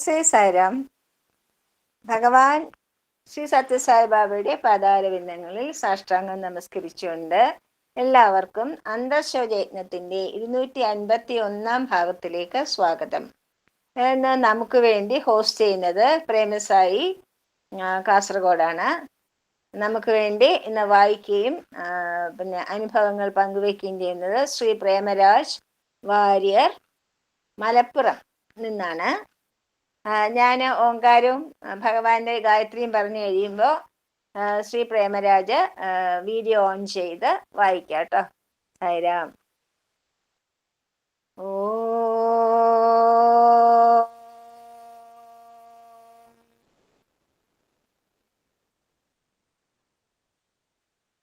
സായിരാം ഭഗവാൻ ശ്രീ സത്യസായി ബാബയുടെ പാതാരവിന്ദങ്ങളിൽ സാഷ്ടാംഗം നമസ്കരിച്ചുകൊണ്ട് എല്ലാവർക്കും അന്തർശോചയജ്ഞത്തിന്റെ ഇരുന്നൂറ്റി അൻപത്തി ഒന്നാം ഭാഗത്തിലേക്ക് സ്വാഗതം. ഇന്ന് നമുക്ക് വേണ്ടി ഹോസ്റ്റ് ചെയ്യുന്നത് പ്രേമസായി കാസർഗോഡാണ്. നമുക്ക് വേണ്ടി ഇന്ന് വായിക്കുകയും പിന്നെ അനുഭവങ്ങൾ പങ്കുവെക്കുകയും ചെയ്യുന്നത് ശ്രീ പ്രേമരാജ് വാര്യർ മലപ്പുറം നിന്നാണ്. ഞാൻ ഓങ്കാരവും ഭഗവാന്റെ ഗായത്രിയും പറഞ്ഞു കഴിയുമ്പോൾ ശ്രീ പ്രേമരാജ് വീഡിയോ ഓൺ ചെയ്ത് വായിക്കാട്ടോ. ഓ.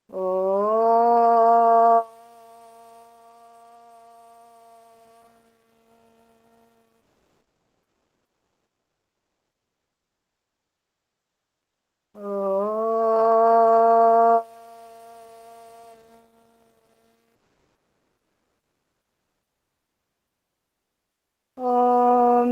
ഓ ഓ ॐ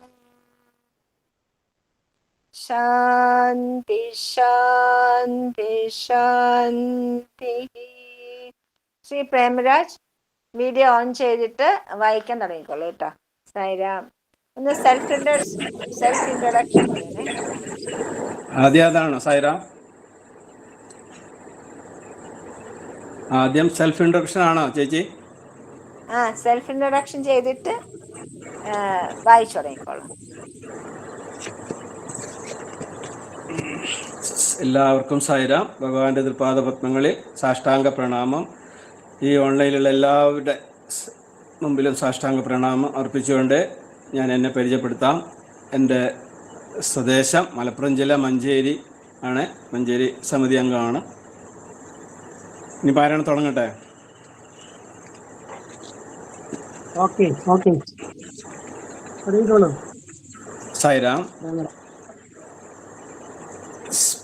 ശാന്തി ശാന്തി ശാന്തി ശ്രീ പ്രേമരാജ് വീഡിയോ ഓൺ ചെയ്തിട്ട് വായിക്കാൻ തുടങ്ങിക്കോളൂ കേട്ടോ. സായിരാം ഒന്ന് സെൽഫ് സെൽഫ് ഇൻട്രൊഡക്ഷൻ ആദ്യം അതാണോ സൈറ ആദ്യം സെൽഫ് ഇൻട്രൊഡക്ഷൻ ആണോ ചേച്ചി? ആ സെൽഫ് ഇൻട്രൊഡക്ഷൻ ചെയ്തിട്ട് വായിച്ചു തുടങ്ങിക്കോളൂ. എല്ലാവർക്കും സായിരാം ഭഗവാന്റെ തൃപാദപത്മങ്ങളിൽ സാഷ്ടാംഗ പ്രണാമം. ഈ ഓൺലൈനിലുള്ള എല്ലാവരുടെ മുമ്പിലും സാഷ്ടാംഗ പ്രണാമം അർപ്പിച്ചുകൊണ്ട് ഞാൻ എന്നെ പരിചയപ്പെടുത്താം. എന്റെ സ്വദേശം മലപ്പുറം ജില്ല മഞ്ചേരി ആണ്. മഞ്ചേരി സമിതി അംഗമാണ്. ഇനി പാരായണം തുടങ്ങട്ടെ? Okay okay. തുടങ്ങിക്കോളൂ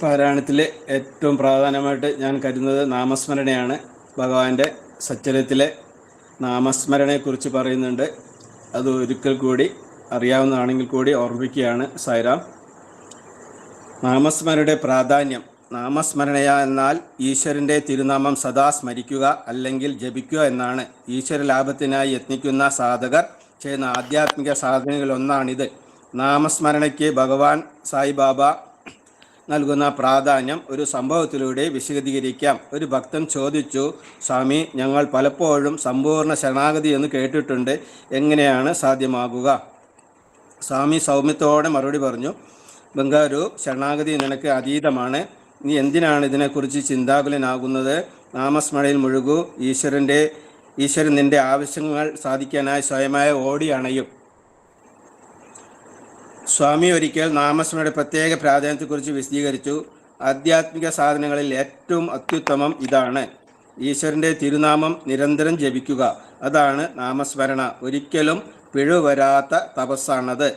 പാരായണത്തിൽ ഏറ്റവും പ്രധാനമായിട്ട് ഞാൻ കരുതുന്നത് നാമസ്മരണയാണ്. ഭഗവാന്റെ സച്ചരത്തിലെ നാമസ്മരണയെക്കുറിച്ച് പറയുന്നുണ്ട്. അത് ഒരിക്കൽ കൂടി അറിയാവുന്നതാണെങ്കിൽ കൂടി ഓർമ്മിക്കുകയാണ് സൈറാം നാമസ്മരണയുടെ പ്രാധാന്യം. നാമസ്മരണയ എന്നാൽ ഈശ്വരന്റെ തിരുനാമം സദാ സ്മരിക്കുക അല്ലെങ്കിൽ ജപിക്കുക എന്നാണ്. ഈശ്വര ലാഭത്തിനായി യത്നിക്കുന്ന സാധകർ ചെയ്യുന്ന ആധ്യാത്മിക സാധനകളിലൊന്നാണിത്. നാമസ്മരണയ്ക്ക് ഭഗവാൻ സായിബാബ നൽകുന്ന പ്രാധാന്യം ഒരു സംഭവത്തിലൂടെ വിശദീകരിക്കാം. ഒരു ഭക്തൻ ചോദിച്ചു സ്വാമി ഞങ്ങൾ പലപ്പോഴും സമ്പൂർണ ശരണാഗതി എന്ന് കേട്ടിട്ടുണ്ട്. എങ്ങനെയാണ് സാധ്യമാകുക? സ്വാമി സൗമ്യത്തോടെ മറുപടി പറഞ്ഞു ബംഗാരു ശരണാഗതി നിനക്ക് അതീതമാണ്. നീ എന്തിനാണ് ഇതിനെക്കുറിച്ച് ചിന്താകുലനാകുന്നത്? നാമസ്മരണയിൽ മുഴുകൂ. ഈശ്വരന്റെ ഈശ്വരൻ നിന്റെ ആവശ്യങ്ങൾ സാധിക്കാനായി സ്വയമായ ഓടി അണയും. സ്വാമി ഒരിക്കൽ നാമസ്മരണയുടെ പ്രത്യേക പ്രാധാന്യത്തെക്കുറിച്ച് വിശദീകരിച്ചു. ആധ്യാത്മിക സാധനങ്ങളിൽ ഏറ്റവും അത്യുത്തമം ഇതാണ്. ഈശ്വരന്റെ തിരുനാമം നിരന്തരം ജപിക്കുക. അതാണ് നാമസ്മരണ. ഒരിക്കലും പിഴവ് വരാത്ത തപസ്സാണത്.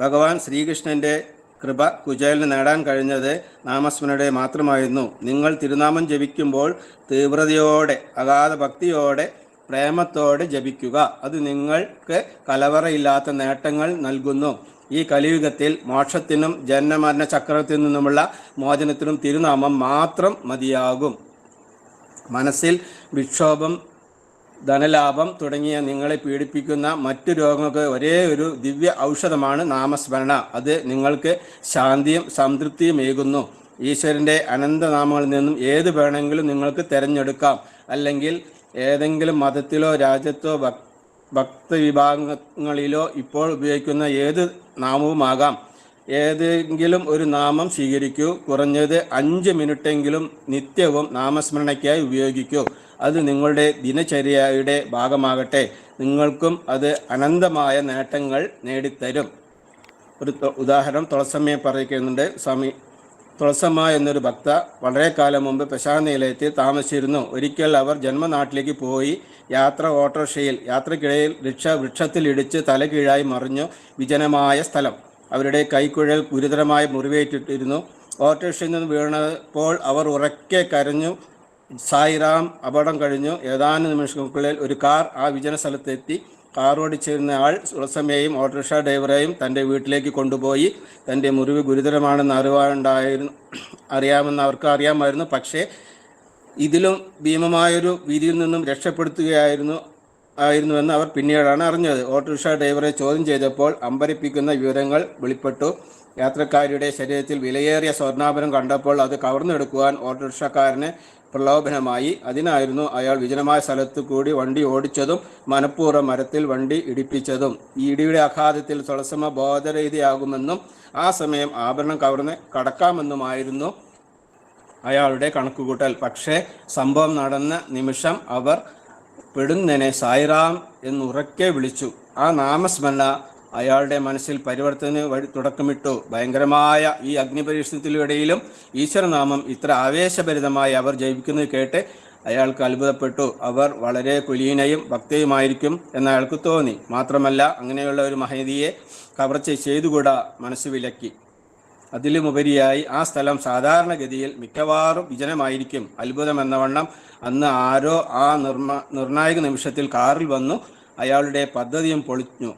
ഭഗവാൻ ശ്രീകൃഷ്ണന്റെ കൃപ കുചേലിന് നേടാൻ കഴിഞ്ഞത് നാമസ്മരണയുടെ മാത്രമായിരുന്നു. നിങ്ങൾ തിരുനാമം ജപിക്കുമ്പോൾ തീവ്രതയോടെ അഗാധ ഭക്തിയോടെ പ്രേമത്തോടെ ജപിക്കുക. അത് നിങ്ങൾക്ക് കലവറയില്ലാത്ത നേട്ടങ്ങൾ നൽകുന്നു. ഈ കലിയുഗത്തിൽ മോക്ഷത്തിനും ജന്മമരണ ചക്രത്തിൽ നിന്നുമുള്ള മോചനത്തിനും തിരുനാമം മാത്രം മതിയാകും. മനസ്സിൽ വിക്ഷോഭം ധനലാഭം തുടങ്ങിയ നിങ്ങളെ പീഡിപ്പിക്കുന്ന മറ്റു രോഗങ്ങൾക്ക് ഒരേ ഒരു ദിവ്യ ഔഷധമാണ് നാമസ്മരണ. അത് നിങ്ങൾക്ക് ശാന്തിയും സംതൃപ്തിയും സംതൃപ്തിയുമേകുന്നു ഈശ്വരന്റെ അനന്തനാമങ്ങളിൽ നിന്നും ഏത് വേണമെങ്കിലും നിങ്ങൾക്ക് തിരഞ്ഞെടുക്കാം. അല്ലെങ്കിൽ ഏതെങ്കിലും മതത്തിലോ രാജ്യത്തോ ഭക് ഭക്തവിഭാഗങ്ങളിലോ ഇപ്പോൾ ഉപയോഗിക്കുന്ന ഏത് നാമവുമാകാം. ഏതെങ്കിലും ഒരു നാമം സ്വീകരിക്കൂ. കുറഞ്ഞത് അഞ്ച് മിനിറ്റെങ്കിലും നിത്യവും നാമസ്മരണയ്ക്കായി ഉപയോഗിക്കൂ. അത് നിങ്ങളുടെ ദിനചര്യയുടെ ഭാഗമാകട്ടെ. നിങ്ങൾക്കും അത് അനന്തമായ നേട്ടങ്ങൾ നേടിത്തരും. ഒരു ഉദാഹരണം തുളസമ്മയെ പറയുന്നുണ്ട് സ്വാമി തുളസമ്മ എന്നൊരു ഭക്ത വളരെ കാലം മുമ്പ് പ്രശാന്ത നിലയത്തിൽ താമസിച്ചിരുന്നു. ഒരിക്കൽ അവർ ജന്മനാട്ടിലേക്ക് പോയി യാത്ര ഓട്ടോറിക്ഷയിൽ യാത്രക്കിടയിൽ വൃക്ഷ വൃക്ഷത്തിൽ ഇടിച്ച് തലകീഴായി മറിഞ്ഞു വിജനമായ സ്ഥലം. അവരുടെ കൈക്കുഴൽ ഗുരുതരമായ മുറിവേറ്റിട്ടിരുന്നു. ഓട്ടോറിക്ഷയിൽ നിന്ന് വീണപ്പോൾ അവർ ഉറക്കെ കരഞ്ഞു. സായിറാം അപകടം കഴിഞ്ഞു. ഏതാനും നിമിഷങ്ങൾക്കുള്ളിൽ ഒരു കാർ ആ വിജന സ്ഥലത്തെത്തി കാർ ഓടിച്ചിരുന്ന ആൾ സുറസമയെയും ഓട്ടോറിക്ഷ ഡ്രൈവറെയും തന്റെ വീട്ടിലേക്ക് കൊണ്ടുപോയി തന്റെ മുറിവ് ഗുരുതരമാണെന്ന് അറിവാണ്ടായിരുന്നു അറിയാമെന്ന് അവർക്ക് അറിയാമായിരുന്നു പക്ഷേ ഇതിലും ഭീമമായൊരു വീതിയിൽ നിന്നും രക്ഷപ്പെടുത്തുകയായിരുന്നു ആയിരുന്നുവെന്ന് അവർ പിന്നീടാണ് അറിഞ്ഞത്. ഓട്ടോറിക്ഷ ഡ്രൈവറെ ചോദ്യം ചെയ്തപ്പോൾ അമ്പരിപ്പിക്കുന്ന വിവരങ്ങൾ വെളിപ്പെട്ടു. യാത്രക്കാരിയുടെ ശരീരത്തിൽ വിലയേറിയ സ്വർണാഭരണം കണ്ടപ്പോൾ അത് കവർന്നെടുക്കുവാൻ ഓട്ടോറിക്ഷക്കാരന് പ്രലോഭനമായി. അതിനായിരുന്നു അയാൾ വിജനമായ സ്ഥലത്തു കൂടി വണ്ടി ഓടിച്ചതും മനഃപൂർവം മരത്തിൽ വണ്ടി ഇടിപ്പിച്ചതും. ഈ ഇടിയുടെ ആഘാതത്തിൽ തുളസമ്മ ബോധരീതിയാകുമെന്നും ആ സമയം ആഭരണം കവർന്ന് കടക്കാമെന്നുമായിരുന്നു അയാളുടെ കണക്കുകൂട്ടൽ. പക്ഷേ സംഭവം നടന്ന നിമിഷം അവർ പെടുന്നനെ സായിറാം എന്നുറക്കെ വിളിച്ചു. ആ നാമസ്മരണ അയാളുടെ മനസ്സിൽ പരിവർത്തന വഴി തുടക്കമിട്ടു. ഭയങ്കരമായ ഈ അഗ്നിപരീക്ഷണത്തിലൂടെയും ഈശ്വരനാമം ഇത്ര ആവേശഭരിതമായി അവർ ജയിപ്പിക്കുന്നത് കേട്ട് അയാൾക്ക് അത്ഭുതപ്പെട്ടു. അവർ വളരെ കുലീനയും ഭക്തയുമായിരിക്കും എന്ന് അയാൾക്ക് തോന്നി. മാത്രമല്ല അങ്ങനെയുള്ള ഒരു മഹതിയെ കവർച്ച ചെയ്തുകൂടാ മനസ്സ് വിലക്കി. അതിലുമുപരിയായി ആ സ്ഥലം സാധാരണഗതിയിൽ മിക്കവാറും വിജനമായിരിക്കും. അത്ഭുതം എന്ന വണ്ണം അന്ന് ആരോ ആ നിർമ്മ നിർണായക നിമിഷത്തിൽ കാറിൽ വന്നു അയാളുടെ പദ്ധതിയും പൊളിഞ്ഞു.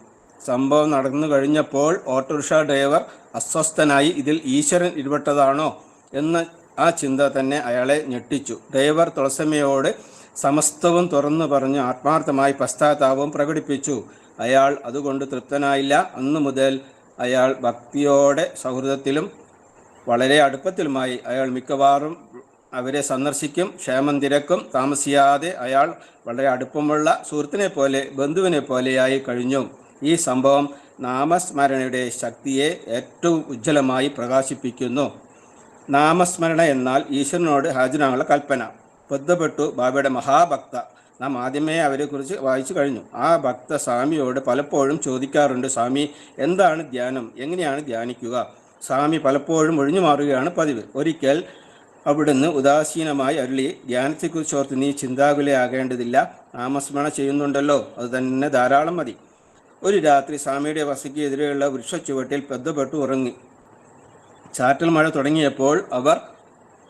സംഭവം നടന്നു കഴിഞ്ഞപ്പോൾ ഓട്ടോറിക്ഷ ഡ്രൈവർ അസ്വസ്ഥനായി ഇതിൽ ഈശ്വരൻ ഇടപെട്ടതാണോ എന്ന ആ ചിന്ത തന്നെ അയാളെ ഞെട്ടിച്ചു. ഡ്രൈവർ തുളസമ്മയോട് സമസ്തവും തുറന്നു പറഞ്ഞ് ആത്മാർത്ഥമായി പശ്ചാത്താപവും പ്രകടിപ്പിച്ചു. അയാൾ അതുകൊണ്ട് തൃപ്തനായില്ല. അന്നു മുതൽ അയാൾ ഭക്തിയോടെ സൗഹൃദത്തിലും വളരെ അടുപ്പത്തിലുമായി അയാൾ മിക്കവാറും അവരെ സന്ദർശിക്കും ക്ഷേമം തിരക്കും താമസിയാതെ അയാൾ വളരെ അടുപ്പമുള്ള സുഹൃത്തിനെ പോലെ ബന്ധുവിനെ പോലെയായി കഴിഞ്ഞു. ഈ സംഭവം നാമസ്മരണയുടെ ശക്തിയെ ഏറ്റവും ഉജ്ജ്വലമായി പ്രകാശിപ്പിക്കുന്നു. നാമസ്മരണ എന്നാൽ ഈശ്വരനോട് ഹാജരാനുള്ള കൽപ്പന. ബന്ധപ്പെട്ടു ബാബയുടെ മഹാഭക്ത. നാം ആദ്യമേ അവരെക്കുറിച്ച് വായിച്ചു കഴിഞ്ഞു. ആ ഭക്ത സ്വാമിയോട് പലപ്പോഴും ചോദിക്കാറുണ്ട് സ്വാമി എന്താണ് ധ്യാനം? എങ്ങനെയാണ് ധ്യാനിക്കുക? സ്വാമി പലപ്പോഴും ഒഴിഞ്ഞു മാറുകയാണ് പതിവ്. ഒരിക്കൽ അവിടുന്ന് ഉദാസീനമായി അരുളി ധ്യാനത്തെക്കുറിച്ച് ഓർത്ത് നീ ചിന്താകുലയാകേണ്ടതില്ല. നാമസ്മരണ ചെയ്യുന്നുണ്ടല്ലോ. അത് തന്നെ ധാരാളം മതി. ഒരു രാത്രി സ്വാമിയുടെ വസയ്ക്ക് എതിരെയുള്ള വൃക്ഷച്ചുവട്ടിൽ ബന്ധപ്പെട്ടു ഉറങ്ങി. ചാറ്റൽ മഴ തുടങ്ങിയപ്പോൾ അവർ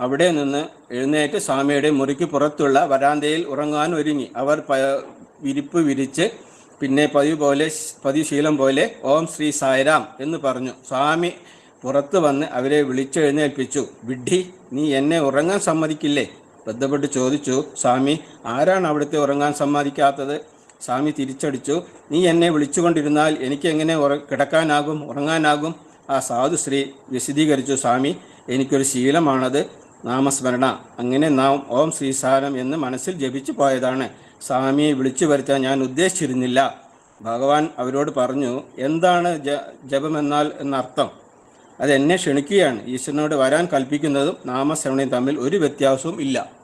അവിടെ നിന്ന് എഴുന്നേറ്റ് സ്വാമിയുടെ മുറിക്ക് പുറത്തുള്ള വരാന്തയിൽ ഉറങ്ങാൻ ഒരുങ്ങി. അവർ വിരിപ്പ് വിരിച്ച് പിന്നെ പതിവ് പോലെ പതിവ് ശീലം പോലെ ഓം ശ്രീ സായരാം എന്ന് പറഞ്ഞു. സ്വാമി പുറത്തു വന്ന് അവരെ വിളിച്ചെഴുന്നേൽപ്പിച്ചു. വിഡ്ഢി നീ എന്നെ ഉറങ്ങാൻ സമ്മതിക്കില്ലേ? ബന്ധപ്പെട്ട് ചോദിച്ചു. സ്വാമി ആരാണ് അവിടുത്തെ ഉറങ്ങാൻ സമ്മതിക്കാത്തത്? സ്വാമി തിരിച്ചടിച്ചു. നീ എന്നെ വിളിച്ചുകൊണ്ടിരുന്നാൽ എനിക്ക് എങ്ങനെ ഉറ കിടക്കാനാകും ഉറങ്ങാനാകും? ആ സാധു ശ്രീ വിശദീകരിച്ചു സ്വാമി എനിക്കൊരു ശീലമാണത്. നാമസ്മരണ. അങ്ങനെ നാം ഓം ശ്രീസാരം എന്ന് മനസ്സിൽ ജപിച്ചു പോയതാണ്. സ്വാമിയെ വിളിച്ചു വരുത്താൻ ഞാൻ ഉദ്ദേശിച്ചിരുന്നില്ല. ഭഗവാൻ അവരോട് പറഞ്ഞു എന്താണ് ജ ജപമെന്നാൽ എന്നർത്ഥം? അത് എന്നെ ക്ഷണിക്കുകയാണ്. ഈശ്വരനോട് വരാൻ കൽപ്പിക്കുന്നതും നാമശ്രവണയും തമ്മിൽ ഒരു വ്യത്യാസവും ഇല്ല.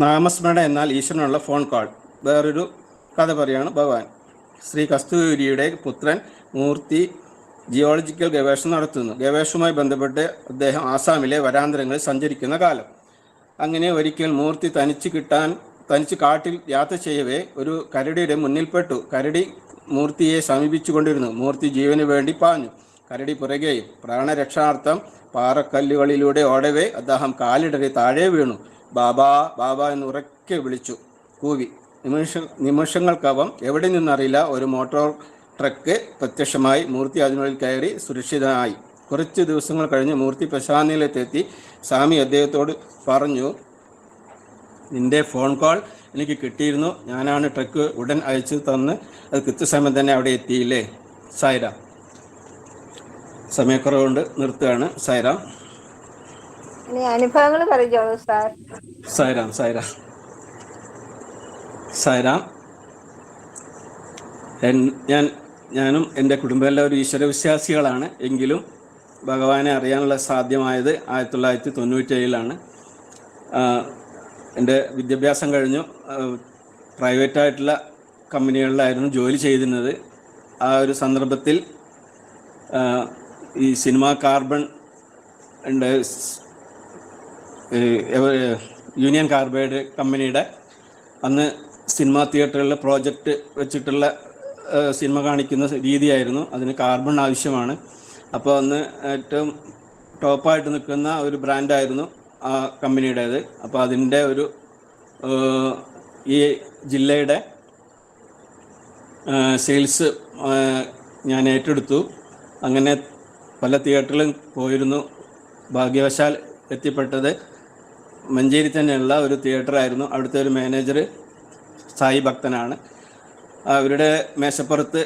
നാമസ്മരണ എന്നാൽ ഈശ്വരനുള്ള ഫോൺ കോൾ. വേറൊരു കഥ പറയാണ് ഭഗവാൻ. ശ്രീ കസ്തൂരിയുടെ പുത്രൻ മൂർത്തി ജിയോളജിക്കൽ ഗവേഷണം നടത്തുന്നു. ഗവേഷണവുമായി ബന്ധപ്പെട്ട് അദ്ദേഹം ആസാമിലെ വരാന്തരങ്ങളിൽ സഞ്ചരിക്കുന്ന കാലം. അങ്ങനെ ഒരിക്കൽ മൂർത്തി തനിച്ച് കിട്ടാൻ തനിച്ച് കാട്ടിൽ യാത്ര ചെയ്യവേ ഒരു കരടിയുടെ മുന്നിൽപ്പെട്ടു. കരടി മൂർത്തിയെ സമീപിച്ചുകൊണ്ടിരുന്നു. മൂർത്തി ജീവന് വേണ്ടി പാഞ്ഞു. കരടി പുറകെയും. പ്രാണരക്ഷാർത്ഥം പാറക്കല്ലുകളിലൂടെ ഓടവേ അദ്ദേഹം കാലിടറി താഴെ വീണു. ബാബാ ബാബ എന്ന് ഉറക്കെ വിളിച്ചു കൂവി. നിമിഷ നിമിഷങ്ങൾക്കകം എവിടെ നിന്നറിയില്ല ഒരു മോട്ടോർ ട്രക്ക് പ്രത്യക്ഷമായി മൂർത്തി അതിനുള്ളിൽ കയറി സുരക്ഷിതനായി. കുറച്ച് ദിവസങ്ങൾ കഴിഞ്ഞ് മൂർത്തി പ്രശാന്തിയിലെത്തി സ്വാമി അദ്ദേഹത്തോട് പറഞ്ഞു നിന്റെ ഫോൺ കോൾ എനിക്ക് കിട്ടിയിരുന്നു. ഞാനാണ് ട്രക്ക് ഉടൻ അയച്ചു തന്ന് അത് കൃത്യസമയം തന്നെ അവിടെ എത്തിയില്ലേ? സൈറ സമയക്കുറവുകൊണ്ട് നിർത്തുകയാണ് സായിരാം ഇനി അനുഭവങ്ങൾ പറഞ്ഞോളൂ സാർ. സായിരാം സായിരാം ഞാൻ ഞാനും എന്റെ കുടുംബം എല്ലാവരും ഈശ്വരവിശ്വാസികളാണ് എങ്കിലും ഭഗവാനെ അറിയാനുള്ള സാധ്യമായത് ആയിരത്തി തൊള്ളായിരത്തി തൊണ്ണൂറ്റി ഏഴിലാണ് എന്റെ വിദ്യാഭ്യാസം കഴിഞ്ഞു. പ്രൈവറ്റായിട്ടുള്ള കമ്പനികളിലായിരുന്നു ജോലി ചെയ്തിരുന്നത്. ആ ഒരു സന്ദർഭത്തിൽ ഈ സിനിമ കാർബൺ ഉണ്ട് യൂണിയൻ കാർബൈഡ് കമ്പനിയുടെ അന്ന് സിനിമാ തിയേറ്ററിൽ പ്രോജക്റ്റ് വെച്ചിട്ടുള്ള സിനിമ കാണിക്കുന്ന രീതിയായിരുന്നു. അതിന് കാർബൺ ആവശ്യമാണ്. അപ്പോൾ അന്ന് ഏറ്റവും ടോപ്പായിട്ട് നിൽക്കുന്ന ഒരു ബ്രാൻഡായിരുന്നു ആ കമ്പനിയുടേത്. അപ്പോൾ അതിന്റെ ഒരു ഈ ജില്ലയുടെ സെയിൽസ് ഞാൻ ഏറ്റെടുത്തു. അങ്ങനെ പല തിയേറ്ററിലും പോയിരുന്നു. ഭാഗ്യവശാൽ എത്തിപ്പെട്ടത് മഞ്ചേരി തന്നെയുള്ള ഒരു തിയേറ്ററായിരുന്നു അവിടുത്തെ ഒരു മാനേജർ സായി ഭക്തനാണ്. അവരുടെ മേശപ്പുറത്ത്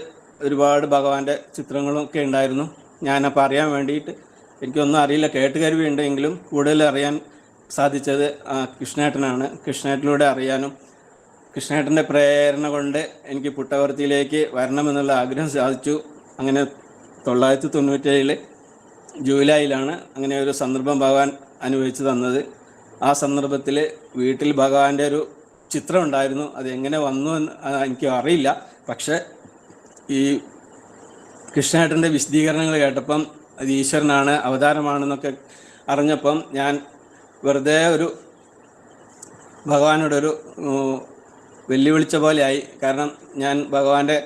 ഒരുപാട് ഭഗവാന്റെ ചിത്രങ്ങളും ഒക്കെ ഉണ്ടായിരുന്നു. ഞാനപ്പോൾ അറിയാൻ വേണ്ടിയിട്ട് എനിക്കൊന്നും അറിയില്ല. കേട്ട് ഉണ്ടെങ്കിലും കൂടുതൽ അറിയാൻ സാധിച്ചത് കൃഷ്ണേട്ടനാണ്. കൃഷ്ണേട്ടനിലൂടെ അറിയാനും കൃഷ്ണേട്ടന്റെ പ്രേരണ കൊണ്ട് എനിക്ക് പുട്ടവർത്തിയിലേക്ക് വരണമെന്നുള്ള ആഗ്രഹം സാധിച്ചു. അങ്ങനെ തൊള്ളായിരത്തി തൊണ്ണൂറ്റേഴിൽ ജൂലൈയിലാണ് അങ്ങനെ ഒരു സന്ദർഭം ഭഗവാൻ അനുഭവിച്ചു തന്നത്. ആ സന്ദർഭത്തിൽ വീട്ടിൽ ഭഗവാന്റെ ഒരു ചിത്രം ഉണ്ടായിരുന്നു. അത് എങ്ങനെ വന്നു എന്ന് എനിക്ക് അറിയില്ല. പക്ഷെ ഈ കൃഷ്ണേട്ടന്റെ വിശദീകരണങ്ങൾ കേട്ടപ്പം അത് ഈശ്വരനാണ് അവതാരമാണെന്നൊക്കെ അറിഞ്ഞപ്പം ഞാൻ വെറുതെ ഒരു ഭഗവാനോടൊരു വെല്ലുവിളിച്ച പോലെയായി. കാരണം ഞാൻ ഭഗവാന്റെ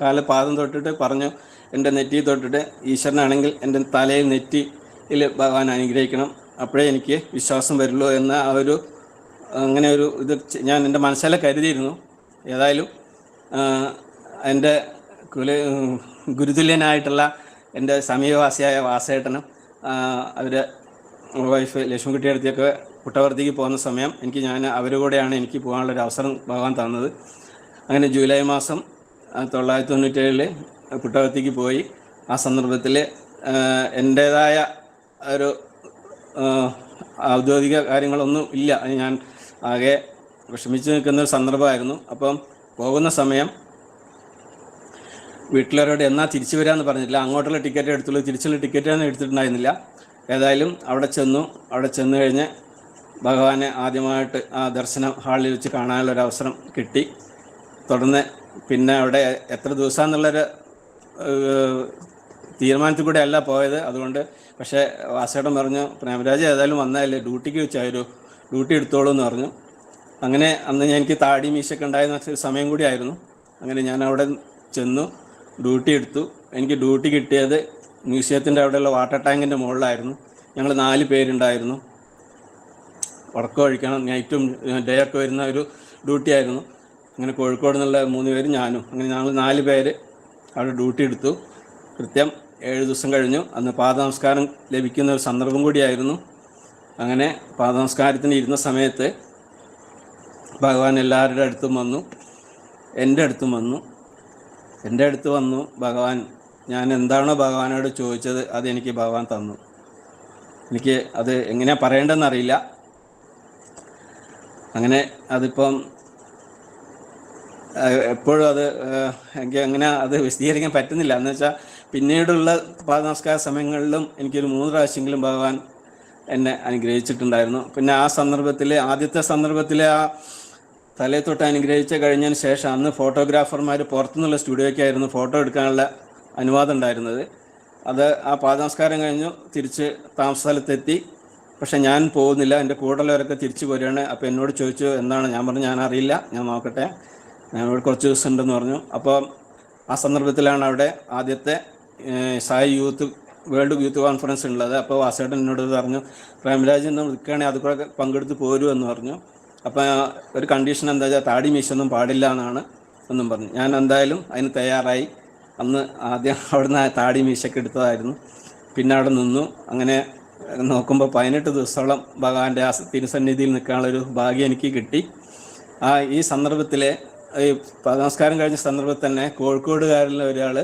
കാൽ പാദം തൊട്ടിട്ട് പറഞ്ഞു എന്റെ നെറ്റി തൊട്ടിട്ട് ഈശ്വരനാണെങ്കിൽ എന്റെ തലയിൽ നെറ്റിയിൽ ഭഗവാൻ അനുഗ്രഹിക്കണം. അപ്പോഴേ എനിക്ക് വിശ്വാസം വരുള്ളൂ എന്ന ആ ഒരു അങ്ങനെ ഒരു ഇത് ഞാൻ എന്റെ മനസ്സിലെ കരുതിയിരുന്നു. ഏതായാലും എന്റെ കുല ഗുരുതുല്യനായിട്ടുള്ള എന്റെ സമീപവാസിയായ വാസേട്ടനും അവരെ വൈഫ് ലക്ഷ്മിക്കുട്ടി അടുത്തൊക്കെ പുട്ടവർത്തിക്ക് പോകുന്ന സമയം എനിക്ക് ഞാൻ അവരുകൂടെയാണ് എനിക്ക് പോകാനുള്ള ഒരു അവസരം ഭഗവാൻ തന്നത്. അങ്ങനെ ജൂലൈ മാസം തൊള്ളായിരത്തി തൊണ്ണൂറ്റേഴിൽ പുട്ടവർത്തിക്ക് പോയി. ആ സന്ദർഭത്തിൽ എന്റേതായ ഒരു ഔദ്യോഗിക കാര്യങ്ങളൊന്നും ഇല്ല. ഞാൻ ആകെ വിഷമിച്ച് നിൽക്കുന്ന ഒരു സന്ദർഭമായിരുന്നു. അപ്പം പോകുന്ന സമയം വീട്ടിലവരോട് എന്നാ തിരിച്ചു വരാമെന്ന് പറഞ്ഞില്ല അങ്ങോട്ടുള്ള ടിക്കറ്റ് എടുത്തുള്ളൂ. തിരിച്ചുള്ള ടിക്കറ്റ് ഒന്നും എടുത്തിട്ടുണ്ടായിരുന്നില്ല. ഏതായാലും അവിടെ ചെന്നു. അവിടെ ചെന്ന് കഴിഞ്ഞ് ഭഗവാനെ ആദ്യമായിട്ട് ആ ദർശനം ഹാളിൽ വെച്ച് കാണാനുള്ള ഒരു അവസരം കിട്ടി. തുടർന്ന് പിന്നെ അവിടെ എത്ര ദിവസമാണെന്നുള്ളൊരു തീരുമാനത്തിൽ കൂടെ അല്ല പോയത്. അതുകൊണ്ട് പക്ഷേ വാസേട്ടൻ പറഞ്ഞു പ്രേമരാജ് ഏതായാലും വന്നതല്ലേ ഡ്യൂട്ടിക്ക് വെച്ചായൊരു ഡ്യൂട്ടി എടുത്തോളൂ എന്ന് പറഞ്ഞു. അങ്ങനെ അന്ന് ഞാൻ എനിക്ക് താടി മീശൊക്കെ ഉണ്ടായിരുന്ന ഒരു സമയം കൂടി ആയിരുന്നു അങ്ങനെ ഞാൻ അവിടെ ചെന്നു ഡ്യൂട്ടി എടുത്തു. എനിക്ക് ഡ്യൂട്ടി കിട്ടിയത് മ്യൂസിയത്തിന്റെ അവിടെയുള്ള വാട്ടർ ടാങ്കിന്റെ മുകളിലായിരുന്നു. ഞങ്ങൾ നാല് പേരുണ്ടായിരുന്നു. ഉറക്കം ഒഴിക്കണം നൈറ്റും ഡേ ഒക്കെ വരുന്ന ഒരു ഡ്യൂട്ടി ആയിരുന്നു അങ്ങനെ കോഴിക്കോട് നിന്നുള്ള മൂന്ന് പേര് ഞാനും. അങ്ങനെ ഞങ്ങൾ നാല് പേര് അവിടെ ഡ്യൂട്ടി എടുത്തു. കൃത്യം ഏഴ് ദിവസം കഴിഞ്ഞു. അന്ന് പാദനമസ്കാരം ലഭിക്കുന്ന ഒരു സന്ദർഭം കൂടിയായിരുന്നു. അങ്ങനെ പാദനമസ്കാരത്തിന് ഇരുന്ന സമയത്ത് ഭഗവാൻ എല്ലാവരുടെ അടുത്തും വന്നു. എന്റെ അടുത്തും വന്നു. എന്റെ അടുത്ത് വന്നു. ഭഗവാൻ ഞാൻ എന്താണോ ഭഗവാനോട് ചോദിച്ചത് അതെനിക്ക് ഭഗവാൻ തന്നു. എനിക്ക് അത് എങ്ങനെയാണ് പറയേണ്ടതെന്ന് അറിയില്ല. അങ്ങനെ അതിപ്പം എപ്പോഴും അത് എനിക്ക് അങ്ങനെ അത് വിശദീകരിക്കാൻ പറ്റുന്നില്ല. എന്ന് വെച്ചാൽ പിന്നീടുള്ള പാദനമസ്കാര സമയങ്ങളിലും എനിക്കൊരു മൂന്ന് പ്രാവശ്യമെങ്കിലും ഭഗവാൻ എന്നെ അനുഗ്രഹിച്ചിട്ടുണ്ടായിരുന്നു. പിന്നെ ആ സന്ദർഭത്തിൽ ആദ്യത്തെ സന്ദർഭത്തിൽ ആ തലയെ തൊട്ട് അനുഗ്രഹിച്ച് കഴിഞ്ഞതിന് ശേഷം അന്ന് ഫോട്ടോഗ്രാഫർമാർ പുറത്തുനിന്നുള്ള സ്റ്റുഡിയോയ്ക്കായിരുന്നു ഫോട്ടോ എടുക്കാനുള്ള അനുവാദം ഉണ്ടായിരുന്നത്. അത് ആ പാദനമസ്കാരം കഴിഞ്ഞു തിരിച്ച് താമസ സ്ഥലത്തെത്തി. പക്ഷെ ഞാൻ പോകുന്നില്ല എന്റെ കൂടെയുള്ളവരൊക്കെ തിരിച്ചു പോരുകയാണ് അപ്പോൾ എന്നോട് ചോദിച്ചു എന്താണ്? ഞാൻ പറഞ്ഞു ഞാൻ അറിയില്ല ഞാൻ നോക്കട്ടെ. ഞാൻ ഇവിടെ കുറച്ച് ദിവസം ഉണ്ടെന്ന് പറഞ്ഞു. അപ്പോൾ ആ സന്ദർഭത്തിലാണ് അവിടെ ആദ്യത്തെ Sai youth world youth conference ഉള്ളത്. അപ്പോൾ വാസേട്ടൻ എന്നോട് പറഞ്ഞു പ്രേംരാജ് എന്ന് വിൽക്കുകയാണെങ്കിൽ അത് കൂടെ പങ്കെടുത്ത് പോരൂ എന്ന് പറഞ്ഞു. അപ്പോൾ ഒരു കണ്ടീഷൻ എന്താ വെച്ചാൽ താടി മീശൊന്നും പാടില്ല എന്നാണ് എന്നും പറഞ്ഞു. ഞാൻ എന്തായാലും അതിന് തയ്യാറായി. അന്ന് ആദ്യം അവിടുന്ന് താടി മീശൊക്കെ എടുത്തതായിരുന്നു. പിന്നെ അവിടെ നിന്നു. അങ്ങനെ നോക്കുമ്പോൾ പതിനെട്ട് ദിവസത്തോളം ഭഗവാന്റെ ആ തിരുസന്നിധിയിൽ നിൽക്കാനുള്ള ഒരു ഭാഗ്യം എനിക്ക് കിട്ടി. ആ ഈ സന്ദർഭത്തിലെ ഈ നമസ്കാരം കഴിഞ്ഞ സന്ദർഭത്തിൽ തന്നെ കോഴിക്കോടുകാരിലെ ഒരാൾ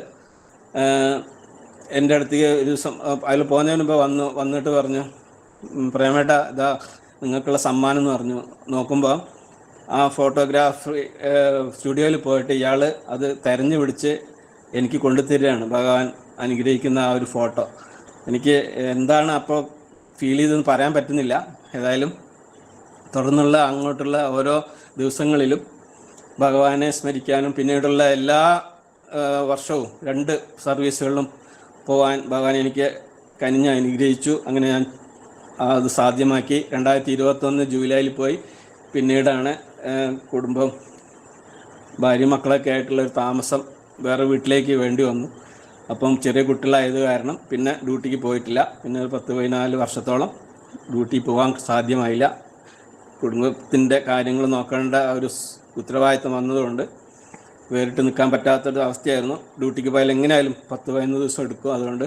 എന്റെ അടുത്തേക്ക് ഒരു ദിവസം അതിൽ പോകുന്നതിന് മുമ്പ് വന്നു വന്നിട്ട് പറഞ്ഞു "ഉം, പ്രേമേട്ട ഇതാ നിങ്ങൾക്കുള്ള സമ്മാനം എന്ന് പറഞ്ഞു. നോക്കുമ്പോൾ ആ ഫോട്ടോഗ്രാഫി സ്റ്റുഡിയോയിൽ പോയിട്ട് ഇയാൾ അത് തെരഞ്ഞു പിടിച്ച് എനിക്ക് കൊണ്ടുതരികയാണ്. ഭഗവാൻ അനുഗ്രഹിക്കുന്ന ആ ഒരു ഫോട്ടോ. എനിക്ക് എന്താണ് അപ്പോൾ ഫീൽ ചെയ്തതെന്ന് പറയാൻ പറ്റുന്നില്ല. ഏതായാലും തുടർന്നുള്ള അങ്ങോട്ടുള്ള ഓരോ ദിവസങ്ങളിലും ഭഗവാനെ സ്മരിക്കാനും പിന്നീടുള്ള എല്ലാ വർഷവും രണ്ട് സർവീസുകളിലും പോകാൻ ഭഗവാൻ എനിക്ക് കനിഞ്ഞ് അനുഗ്രഹിച്ചു. അങ്ങനെ ഞാൻ അത് സാധ്യമാക്കി. രണ്ടായിരത്തി ഇരുപത്തൊന്ന് ജൂലൈയിൽ പോയി. പിന്നീടാണ് കുടുംബം ഭാര്യ മക്കളൊക്കെ ആയിട്ടുള്ള ഒരു താമസം വേറെ വീട്ടിലേക്ക് വേണ്ടി വന്നു. അപ്പം ചെറിയ കുട്ടികളായത് കാരണം പിന്നെ ഡ്യൂട്ടിക്ക് പോയിട്ടില്ല. പിന്നെ ഒരു പത്ത് പതിനാല് വർഷത്തോളം ഡ്യൂട്ടി പോകാൻ സാധ്യമായില്ല. കുടുംബത്തിന്റെ കാര്യങ്ങൾ നോക്കേണ്ട ഒരു ഉത്തരവാദിത്തം വന്നതുകൊണ്ട് വേറിട്ട് നിൽക്കാൻ പറ്റാത്തൊരു അവസ്ഥയായിരുന്നു. ഡ്യൂട്ടിക്ക് പോയാൽ എങ്ങനെയായാലും പത്ത് പതിനൊന്ന് ദിവസം എടുക്കും. അതുകൊണ്ട്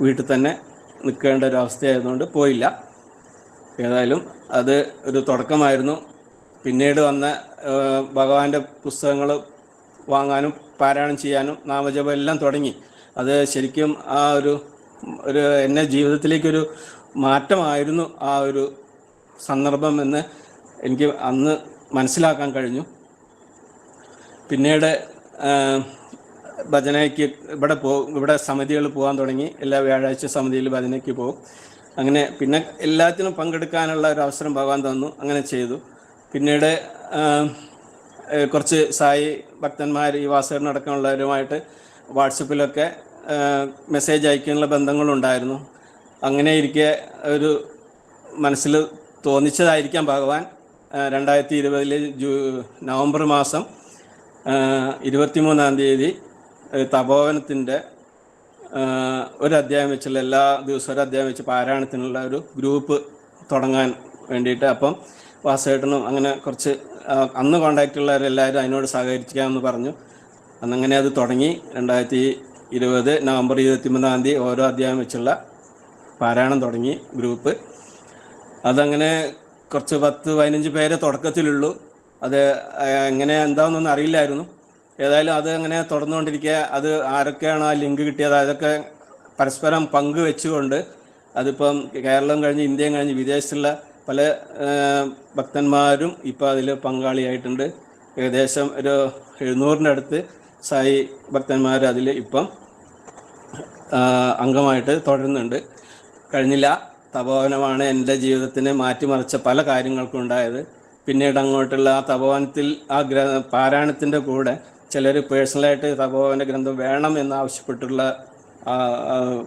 വീട്ടിൽ തന്നെ നിൽക്കേണ്ട ഒരു അവസ്ഥയായതുകൊണ്ട് പോയില്ല. ഏതായാലും അത് ഒരു തുടക്കമായിരുന്നു. പിന്നീട് വന്ന ഭഗവാന്റെ പുസ്തകങ്ങൾ വാങ്ങാനും പാരായണം ചെയ്യാനും നാമജപം എല്ലാം തുടങ്ങി. അത് ശരിക്കും ആ ഒരു ഒരു എന്നെ ജീവിതത്തിലേക്കൊരു മാറ്റമായിരുന്നു ആ ഒരു സന്ദർഭം എന്ന് എനിക്ക് അന്ന് മനസ്സിലാക്കാൻ കഴിഞ്ഞു. പിന്നീട് ഭജനയ്ക്ക് ഇവിടെ പോ ഇവിടെ സമിതികൾ പോകാൻ തുടങ്ങി. എല്ലാ വ്യാഴാഴ്ച സമിതിയിൽ ഭജനയ്ക്ക് പോകും. അങ്ങനെ പിന്നെ എല്ലാത്തിനും പങ്കെടുക്കാനുള്ള ഒരു അവസരം ഭഗവാൻ തന്നു. അങ്ങനെ ചെയ്തു. പിന്നീട് കുറച്ച് സായി ഭക്തന്മാർ ഈ വാസകരനടക്കമുള്ളവരുമായിട്ട് വാട്സപ്പിലൊക്കെ മെസ്സേജ് അയക്കാനുള്ള ബന്ധങ്ങളുണ്ടായിരുന്നു. അങ്ങനെ ഇരിക്കെ ഒരു മനസ്സിൽ തോന്നിച്ചതായിരിക്കാം ഭഗവാൻ. രണ്ടായിരത്തി ഇരുപതിലെ ജൂ നവംബർ മാസം ഇരുപത്തിമൂന്നാം തീയതി തപോവനത്തിന്റെ ഒരു അധ്യായം വെച്ചുള്ള എല്ലാ ദിവസവും ഒരു അധ്യായം വെച്ച് പാരായണത്തിനുള്ള ഒരു ഗ്രൂപ്പ് തുടങ്ങാൻ വേണ്ടിയിട്ട് അപ്പം വാസേട്ടനും അങ്ങനെ കുറച്ച് അന്ന് കോണ്ടാക്റ്റ് ഉള്ളവരെല്ലാവരും അതിനോട് സഹകരിക്കാമെന്ന് പറഞ്ഞു. അന്നങ്ങനെ അത് തുടങ്ങി. രണ്ടായിരത്തി ഇരുപത് നവംബർ ഇരുപത്തിമൂന്നാം തീയതി ഓരോ അധ്യായം വെച്ചുള്ള പാരായണം തുടങ്ങി ഗ്രൂപ്പ്. അതങ്ങനെ കുറച്ച് പത്ത് പതിനഞ്ച് പേരെ തുടക്കത്തിലുള്ളൂ. അത് എങ്ങനെ എന്താണെന്നൊന്നും അറിയില്ലായിരുന്നു. ഏതായാലും അത് അങ്ങനെ തുടർന്നുകൊണ്ടിരിക്കുക അത് ആരൊക്കെയാണ് ആ ലിങ്ക് കിട്ടിയത് അതൊക്കെ പരസ്പരം പങ്കുവെച്ചുകൊണ്ട് അതിപ്പം കേരളം കഴിഞ്ഞ് ഇന്ത്യയും കഴിഞ്ഞ് വിദേശത്തുള്ള പല ഭക്തന്മാരും ഇപ്പോൾ അതിൽ പങ്കാളിയായിട്ടുണ്ട്. ഏകദേശം ഒരു എഴുന്നൂറിന്റെ അടുത്ത് സായി ഭക്തന്മാർ അതിൽ ഇപ്പം അംഗമായിട്ട് തുടരുന്നുണ്ട്. കഴിഞ്ഞില്ല തപോവനമാണ് എന്റെ ജീവിതത്തിനെ മാറ്റിമറിച്ച പല കാര്യങ്ങൾക്കും ഉണ്ടായത്. പിന്നീട് അങ്ങോട്ടുള്ള ആ തപോവനത്തിൽ ആ ഗ്ര പാരായണത്തിന്റെ കൂടെ ചിലർ പേഴ്സണലായിട്ട് തപോവന ഗ്രന്ഥം വേണം എന്നാവശ്യപ്പെട്ടുള്ള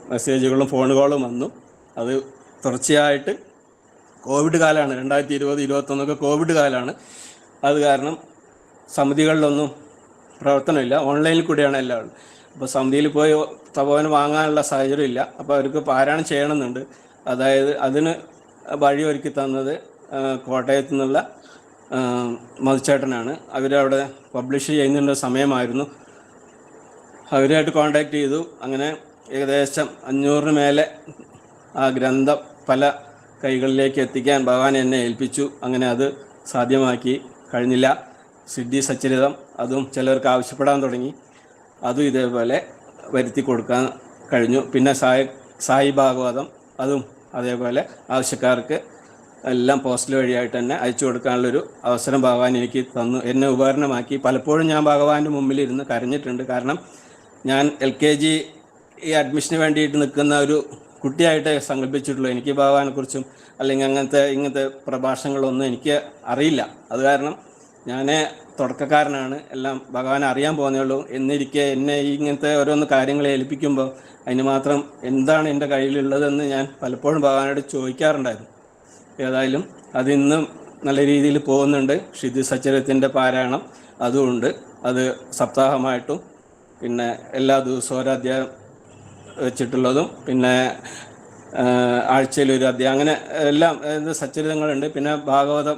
മെസ്സേജുകളും ഫോൺ കോളും വന്നു. അത് തുടർച്ചയായിട്ട് കോവിഡ് കാലമാണ് രണ്ടായിരത്തി ഇരുപത് ഇരുപത്തൊന്നൊക്കെ കോവിഡ് കാലമാണ് അത് കാരണം സമിതികളിലൊന്നും പ്രവർത്തനമില്ല. ഓൺലൈനിൽ കൂടിയാണ് എല്ലാവരും. അപ്പോൾ സമിതിയിൽ പോയി തപോവനം വാങ്ങാനുള്ള സാഹചര്യം ഇല്ല അപ്പോൾ അവർക്ക് പാരായണം ചെയ്യണമെന്നുണ്ട്. അതായത് അതിന് വഴി ഒരുക്കി തന്നത് കോട്ടയത്തു നിന്നുള്ള മധുച്ചേട്ടനാണ് അവരവിടെ പബ്ലിഷ് ചെയ്യുന്നതിന്റെ സമയമായിരുന്നു. അവരുമായിട്ട് കോണ്ടാക്ട് ചെയ്തു. അങ്ങനെ ഏകദേശം അഞ്ഞൂറിന് മേലെ ആ ഗ്രന്ഥം പല കൈകളിലേക്ക് എത്തിക്കാൻ ഭഗവാൻ എന്നെ ഏൽപ്പിച്ചു. അങ്ങനെ അത് സാധ്യമാക്കി. കഴിഞ്ഞില്ല. സിദ്ധി സച്ചരിതം. അതും ചിലർക്ക് ആവശ്യപ്പെടാൻ തുടങ്ങി. അതും ഇതേപോലെ വരുത്തി കൊടുക്കാൻ കഴിഞ്ഞു. പിന്നെ സായി സായി ഭാഗവതം. അതും അതേപോലെ ആവശ്യക്കാർക്ക് എല്ലാം പോസ്റ്റൽ വഴിയായിട്ട് തന്നെ അയച്ചു കൊടുക്കാനുള്ളൊരു അവസരം ഭഗവാൻ എനിക്ക് തന്നു. എന്നെ ഉപകരണമാക്കി. പലപ്പോഴും ഞാൻ ഭഗവാന്റെ മുമ്പിൽ ഇരുന്ന് കരഞ്ഞിട്ടുണ്ട്. കാരണം ഞാൻ എൽ കെ ജി ഈ അഡ്മിഷന് വേണ്ടിയിട്ട് നിൽക്കുന്ന ഒരു കുട്ടിയായിട്ട് സങ്കല്പിച്ചിട്ടുള്ളൂ. എനിക്ക് ഭഗവാനെ കുറിച്ചും അല്ലെങ്കിൽ അങ്ങനത്തെ ഇങ്ങനത്തെ പ്രഭാഷണങ്ങളൊന്നും എനിക്ക് അറിയില്ല. അത് കാരണം ഞാൻ തുടക്കക്കാരനാണ്. എല്ലാം ഭഗവാൻ അറിയാൻ പോകുന്നേ ഉള്ളൂ. എന്നിരിക്കെ എന്നെ ഇങ്ങനത്തെ ഓരോന്ന് കാര്യങ്ങളെ ഏൽപ്പിക്കുമ്പോൾ അതിന് മാത്രം എന്താണ് എന്റെ കയ്യിലുള്ളതെന്ന് ഞാൻ പലപ്പോഴും ഭഗവാനോട് ചോദിക്കാറുണ്ടായിരുന്നു. ഏതായാലും അത് ഇന്നും നല്ല രീതിയിൽ പോകുന്നുണ്ട്. ഷിതി സച്ചരത്തിന്റെ പാരായണം അതുമുണ്ട്. അത് സപ്താഹമായിട്ടും പിന്നെ എല്ലാ ദിവസവും ഒരു അധ്യായം വെച്ചിട്ടുള്ളതും പിന്നെ ആഴ്ചയിൽ ഒരു അധ്യായം അങ്ങനെ എല്ലാം സച്ചരിതങ്ങളുണ്ട്. പിന്നെ ഭാഗവതം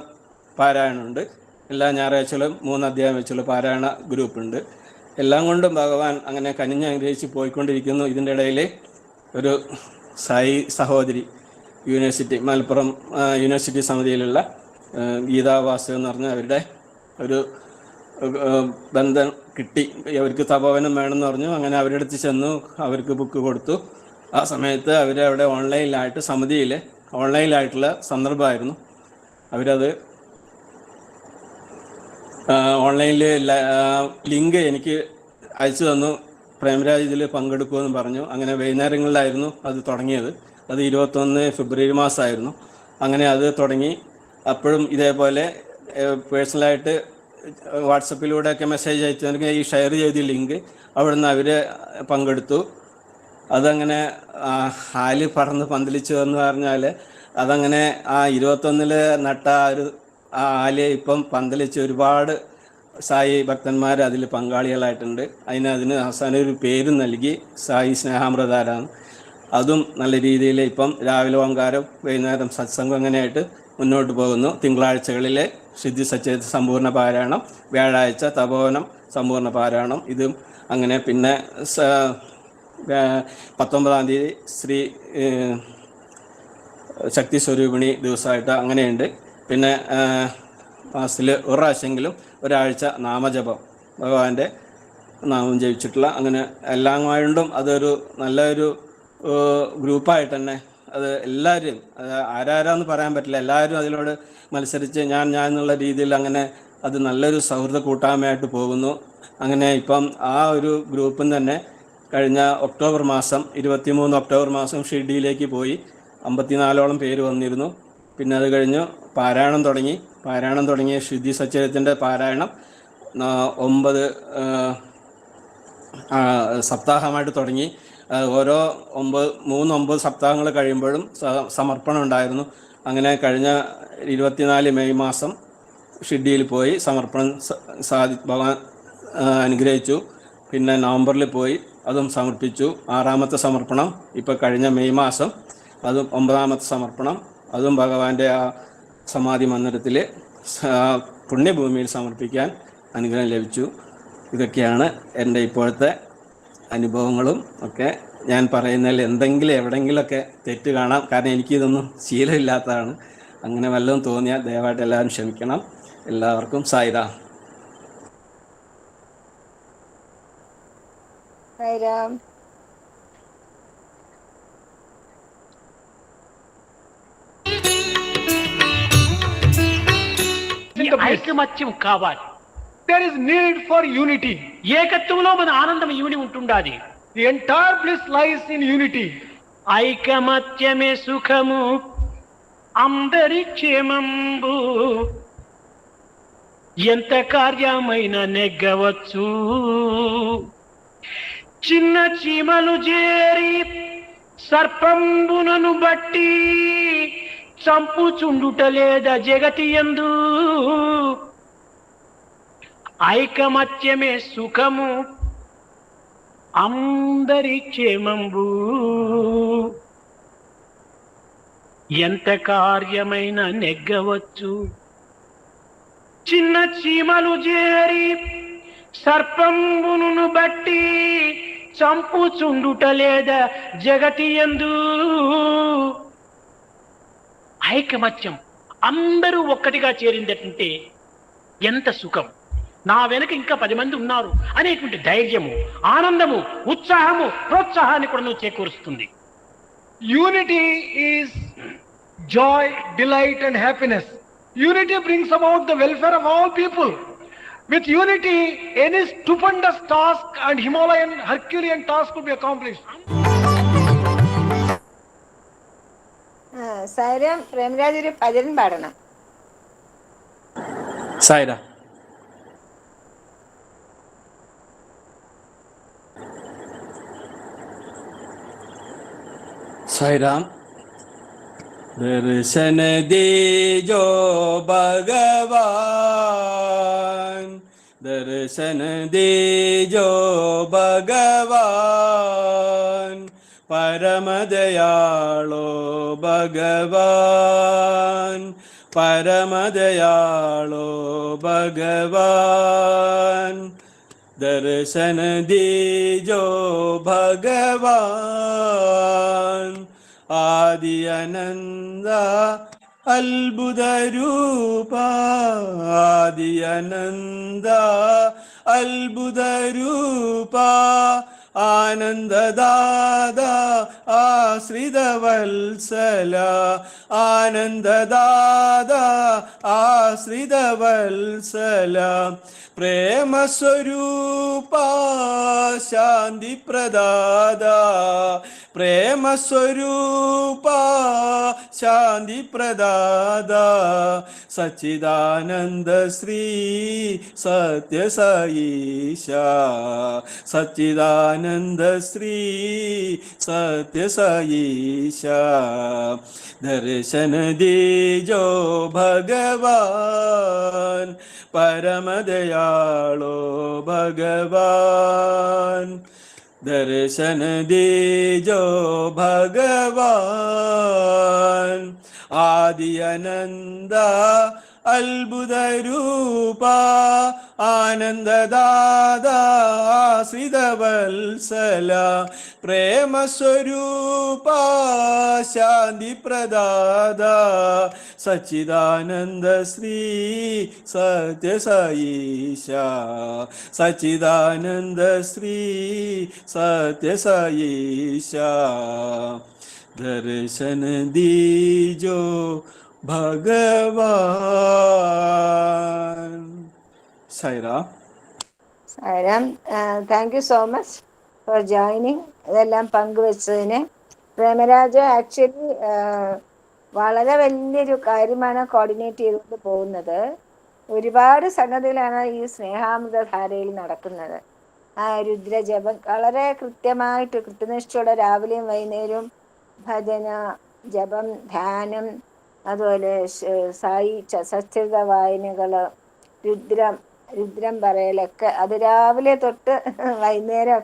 പാരായണമുണ്ട്. എല്ലാ ഞായറാഴ്ചകളും മൂന്ന് അധ്യായം വെച്ചുള്ള പാരായണ ഗ്രൂപ്പുണ്ട്. എല്ലാം കൊണ്ടും ഭഗവാൻ അങ്ങനെ കനിഞ്ഞ് അനുഗ്രഹിച്ച് പോയിക്കൊണ്ടിരിക്കുന്നു. ഇതിന്റെ ഇടയിൽ ഒരു സായി സഹോദരി യൂണിവേഴ്സിറ്റി മലപ്പുറം യൂണിവേഴ്സിറ്റി സമിതിയിലുള്ള ഗീതാവാസ് എന്ന് പറഞ്ഞ അവരുടെ ഒരു ബന്ധം കിട്ടി. അവർക്ക് തപോവനം വേണമെന്ന് പറഞ്ഞു. അങ്ങനെ അവരുടെ അടുത്ത് ചെന്നു അവർക്ക് ബുക്ക് കൊടുത്തു. ആ സമയത്ത് അവർ അവിടെ ഓൺലൈനിലായിട്ട് സമിതിയിൽ ഓൺലൈനിലായിട്ടുള്ള സന്ദർഭമായിരുന്നു. അവരത് ഓൺലൈനിൽ ലിങ്ക് എനിക്ക് അയച്ചു തന്നു. പ്രേമരാജ് ഇതിൽ പങ്കെടുക്കുമെന്ന് പറഞ്ഞു. അങ്ങനെ വൈകുന്നേരങ്ങളിലായിരുന്നു അത് തുടങ്ങിയത്. അത് ഇരുപത്തൊന്ന് ഫെബ്രുവരി മാസമായിരുന്നു. അങ്ങനെ അത് തുടങ്ങി. അപ്പോഴും ഇതേപോലെ പേഴ്സണലായിട്ട് വാട്സപ്പിലൂടെയൊക്കെ മെസ്സേജ് അയച്ചു ഈ ഷെയർ ചെയ്ത ലിങ്ക് അവിടെ നിന്ന് അവർ പങ്കെടുത്തു. അതങ്ങനെ ഹാൽ പറന്ന് പന്തലിച്ചു എന്ന് പറഞ്ഞാൽ അതങ്ങനെ ആ ഇരുപത്തൊന്നിൽ നട്ട ആ ഒരു ആ ആൽ ഇപ്പം പന്തലിച്ച് ഒരുപാട് സായി ഭക്തന്മാർ അതിൽ പങ്കാളികളായിട്ടുണ്ട്. അതിന് അതിന് അവസാനം ഒരു പേര് നൽകി സായി സ്നേഹാമൃതാരാണ്. അതും നല്ല രീതിയിൽ ഇപ്പം രാവിലെ ഓങ്കാരം വൈകുന്നേരം സത്സംഗം അങ്ങനെയായിട്ട് മുന്നോട്ട് പോകുന്നു. തിങ്കളാഴ്ചകളിലെ സിദ്ധി സച്ചേത സമ്പൂർണ പാരായണം വ്യാഴാഴ്ച തപോവനം സമ്പൂർണ പാരായണം ഇതും അങ്ങനെ. പിന്നെ പത്തൊമ്പതാം തീയതി ശ്രീ ശക്തി സ്വരൂപിണി ദിവസമായിട്ട് അങ്ങനെയുണ്ട്. പിന്നെ മാസത്തിൽ ഒരു പ്രാവശ്യമെങ്കിലും ഒരാഴ്ച നാമജപം ഭഗവാന്റെ നാമം ജപിച്ചിട്ടുള്ള അങ്ങനെ എല്ലാം അതൊരു നല്ലൊരു ഗ്രൂപ്പായിട്ട് തന്നെ അത് എല്ലാവരും അത് ആരാരാന്ന് പറയാൻ പറ്റില്ല. എല്ലാവരും അതിനോട് മത്സരിച്ച് ഞാൻ ഞാൻ എന്നുള്ള രീതിയിൽ അങ്ങനെ അത് നല്ലൊരു സൗഹൃദ കൂട്ടായ്മയായിട്ട് പോകുന്നു. അങ്ങനെ ഇപ്പം ആ ഒരു ഗ്രൂപ്പിൽ തന്നെ കഴിഞ്ഞ ഒക്ടോബർ മാസം ഇരുപത്തിമൂന്ന് ഒക്ടോബർ മാസം ഷിഡിയിലേക്ക് പോയി അമ്പത്തിനാലോളം പേര് വന്നിരുന്നു. പിന്നെ അത് കഴിഞ്ഞ് പാരായണം തുടങ്ങി. പാരായണം തുടങ്ങിയ ശുദ്ധി സച്ചരിത്തിന്റെ പാരായണം ഒമ്പത് സപ്താഹമായിട്ട് തുടങ്ങി. ഓരോ ഒമ്പത് മൂന്ന് ഒമ്പത് സപ്താഹങ്ങൾ കഴിയുമ്പോഴും സമർപ്പണം ഉണ്ടായിരുന്നു. അങ്ങനെ കഴിഞ്ഞ ഇരുപത്തിനാല് മെയ് മാസം ഷിഡിയിൽ പോയി സമർപ്പണം സാധി ഭഗവാൻ അനുഗ്രഹിച്ചു. പിന്നെ നവംബറിൽ പോയി അതും സമർപ്പിച്ചു. ആറാമത്തെ സമർപ്പണം ഇപ്പോൾ കഴിഞ്ഞ മെയ് മാസം അതും ഒമ്പതാമത്തെ സമർപ്പണം. അതും ഭഗവാന്റെ ആ സമാധി മന്ദിരത്തിൽ പുണ്യഭൂമിയിൽ സമർപ്പിക്കാൻ അനുഗ്രഹം ലഭിച്ചു. ഇതൊക്കെയാണ് എന്റെ ഇപ്പോഴത്തെ അനുഭവങ്ങളും ഒക്കെ ഞാൻ പറയുന്നതിൽ എന്തെങ്കിലും എവിടെയെങ്കിലുമൊക്കെ തെറ്റ് കാണാം കാരണം എനിക്കിതൊന്നും ശീലമില്ലാത്തതാണ് അങ്ങനെ വല്ലതും തോന്നിയാൽ ദയവായിട്ട് എല്ലാവരും ക്ഷമിക്കണം എല്ലാവർക്കും സായിരാം സായിരാം ఈ ఐకమత్యం కావాలి There is need for unity. ఏకత్వంలో మన ఆనందం ఇవిని ఉంటుండాది The entire bliss lies in unity. ఐకమత్యమే సుఖము అందరి క్షేమంబు ఎంత కార్యమైన నెగ్గవచ్చు చిన్న చీమలు చేరి సర్పంబునను బట్టి చంపుచుండుట లేదా జగతి ఎందు ఐకమత్యమే సుఖము. అందరి క్షేమంబు. ఎంత కార్యమైన నెగ్గవచ్చు. చిన్న చీమలు చేరి సర్పంబును బట్టి చంపుచుండుట లేదా జగతి ఎందు ఐకమత్యం అందరూ ఒక్కటిగా చేరిందటంటే ఎంత సుఖం. నా వెనక ఇంకా పది మంది ఉన్నారు అనేటువంటి ధైర్యము ఆనందము ఉత్సాహము ప్రోత్సాహాన్ని కూడా నువ్వు చేకూరుస్తుంది Unity is joy, delight, and happiness. Unity brings about the welfare of all people. With unity, any stupendous task and Himalayan Herculean task could be accomplished. ആ സായിരാം പ്രേമരാജ് ഒരു ഭജൻ പാടണം സായിരാം साईराम दर्शन दीजो भगवान दर्शन दीजो भगवान परम दयालो भगवान परम दयालो भगवान दर्शन दीजो भगवान ആദി ആദിയനന്ദ അത്ഭുതരൂപ ആദിയനന്ദ അത്ഭുതരൂപ ആനന്ദദാദ ആശ്രിതവത്സല. ആനന്ദദാദ ആശ്രിതവത്സല. പ്രേമസ്വരൂപ ശാന്തിപ്രദാദ പ്രേമസ്വരൂപ ശാന്തി പ്രദാത സച്ചിദാനന്ദ ശ്രീ സത്യസായിഷ സച്ചിദാനന്ദ ശ്രീ സത്യസായിഷ ദർശന ദീജോ ഭഗവാൻ പരമദയാളോ ഭഗവാൻ. ദർശന ദീജോ ഭഗവാൻ ആദി അനന്ത അത്ഭുത ആനന്ദദാദാശ്രിതവത്സല പ്രേമസ്വരൂപ ശാന്തി പ്രദാദ സച്ചിദാനന്ദ ശ്രീ സത്യസായിഷ സച്ചിദാനന്ദ ശ്രീ സത്യസായിഷ ദർശന ദീജോ ഭഗവാൻ. Saira. Sairam thank you so much for joining ഇതെല്ലാം പങ്കുവെച്ചതിന്. പ്രേമരാജ ആക്ച്വലി വളരെ വലിയൊരു കാര്യമാണ് കോർഡിനേറ്റ് ചെയ്തുകൊണ്ട് പോകുന്നത്. ഒരുപാട് സംഗതികളാണ് ഈ സ്നേഹാമൃത ധാരയിൽ നടക്കുന്നത്. ആ രുദ്രജപം വളരെ കൃത്യമായിട്ട് കൃത്യനിഷ്ഠയോടെ രാവിലെയും വൈകുന്നേരവും ഭജന ജപം ധ്യാനം അതുപോലെ സായി ച- സച്ചരിത വായനകൾ രുദ്രം രുദ്രം പറയലൊക്കെ അത് രാവിലെ തൊട്ട് വൈകുന്നേരം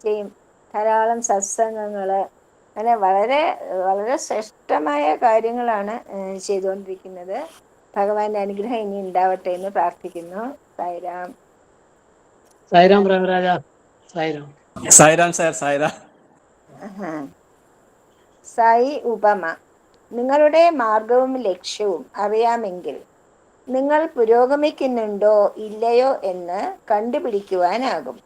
ചെയ്യും. ധാരാളം സത്സംഗങ്ങൾ അങ്ങനെ വളരെ വളരെ ശ്രേഷ്ഠമായ കാര്യങ്ങളാണ് ചെയ്തുകൊണ്ടിരിക്കുന്നത്. ഭഗവാന്റെ അനുഗ്രഹം ഇനി ഉണ്ടാവട്ടെ എന്ന് പ്രാർത്ഥിക്കുന്നു. സായിരാം സായിരാം പ്രേമരാജ. സായിരാം സായിരാം സാർ സായിരാം സായി ഉപമ. നിങ്ങളുടെ മാർഗവും ലക്ഷ്യവും അറിയാമെങ്കിൽ നിങ്ങൾ പുരോഗമിക്കുന്നുണ്ടോ ഇല്ലയോ എന്ന് കണ്ടുപിടിക്കുവാനാകും.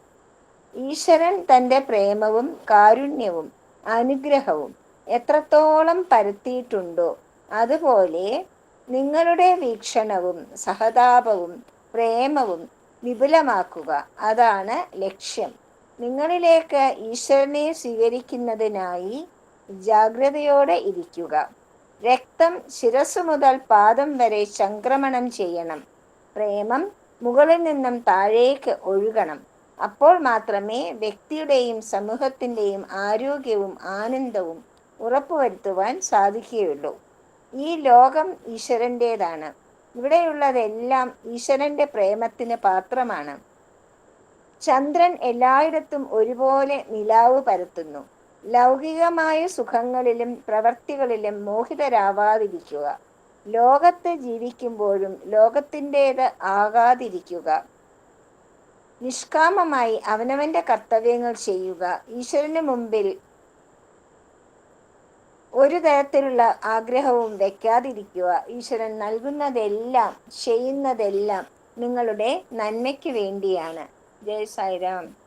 ഈശ്വരൻ തന്റെ പ്രേമവും കാരുണ്യവും അനുഗ്രഹവും എത്രത്തോളം പരത്തിയിട്ടുണ്ടോ അതുപോലെ നിങ്ങളുടെ വീക്ഷണവും സഹതാപവും പ്രേമവും വിപുലമാക്കുക. അതാണ് ലക്ഷ്യം. നിങ്ങളിലേക്ക് ഈശ്വരനെ സ്വീകരിക്കുന്നതിനായി ജാഗ്രതയോടെ ഇരിക്കുക. രക്തം ശിരസ് മുതൽ പാദം വരെ സംക്രമണം ചെയ്യണം. പ്രേമം മുകളിൽ നിന്നും താഴേക്ക് ഒഴുകണം. അപ്പോൾ മാത്രമേ വ്യക്തിയുടെയും സമൂഹത്തിന്റെയും ആരോഗ്യവും ആനന്ദവും ഉറപ്പുവരുത്തുവാൻ സാധിക്കുകയുള്ളൂ. ഈ ലോകം ഈശ്വരന്റേതാണ്. ഇവിടെയുള്ളതെല്ലാം ഈശ്വരന്റെ പ്രേമത്തിന് പാത്രമാണ്. ചന്ദ്രൻ എല്ലായിടത്തും ഒരുപോലെ നിലാവ് പരത്തുന്നു. ലൗകികമായ സുഖങ്ങളിലും പ്രവർത്തികളിലും മോഹിതരാവാതിരിക്കുക. ലോകത്ത് ജീവിക്കുമ്പോഴും ലോകത്തിന്റേത് ആകാതിരിക്കുക. നിഷ്കാമമായി അവനവന്റെ കർത്തവ്യങ്ങൾ ചെയ്യുക. ഈശ്വരന് മുമ്പിൽ ഒരു തരത്തിലുള്ള ആഗ്രഹവും വെക്കാതിരിക്കുക. ഈശ്വരൻ നൽകുന്നതെല്ലാം ചെയ്യുന്നതെല്ലാം നിങ്ങളുടെ നന്മയ്ക്ക് വേണ്ടിയാണ്. ജയ സായിരാം.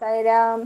സൈറാം